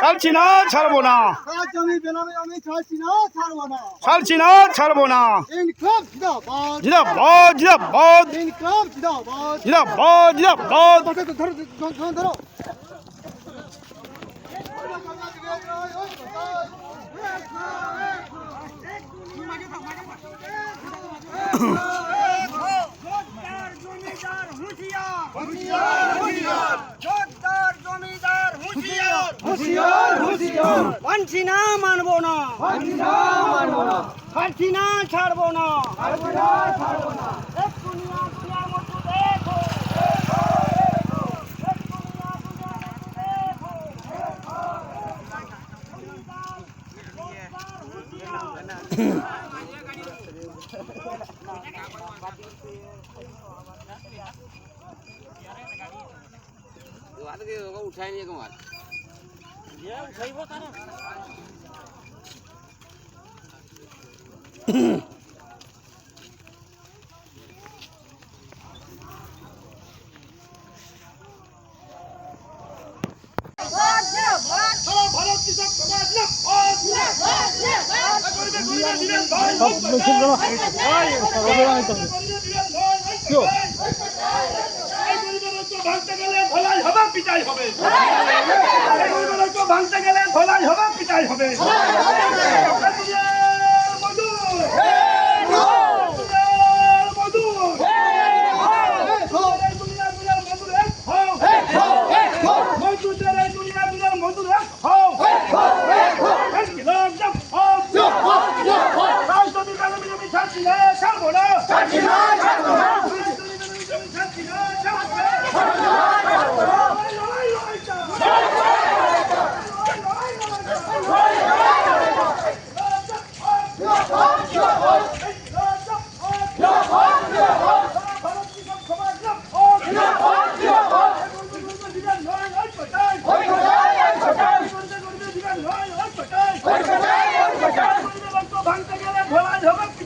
ছাড়ছি না ছাড়বো না। ছাড়ছি না ছাড়বো না। জিন্দাবাদ জিন্দাবাদ। জিন্দাবাদ হুঁশিয়ার জোরদার জমিদার হুঁশিয়ার হুশিয়ার হুশিয়ার মানছি না মানবো না মানছি না মানবো না ছাড়ছি না ছাড়বো না ছাড়বো না ছাড়বো না এক দুনিয়া দুনিয়ার মতো দেখো এক ভাঙতে গেলে ভোলাই হবে পিটাই হবে। ভাঙতে গেলে ভোলাই হবে পিটাই হবে। মজুর মজুর দুনিয়া দুনিয়ার মজুর এক হও মজুরদের এই দুনিয়া দুনিয়ার মজুর এক হও ইনকিলাব জিন্দাবাদ রাজধানী কালে বিজেপি ছাড়ছি না ছাড়বো না ছাড়ছি না ছাড়বো না রাজধানী কালে বিজেপি ছাড়ছি না ছাড়বো না লড়াই লড়াই চাই ভাঙতে গেলে ভোলাই হবে পিটাই হবে ভাঙতে গেলে ভোলাই হবে পিটাই হবে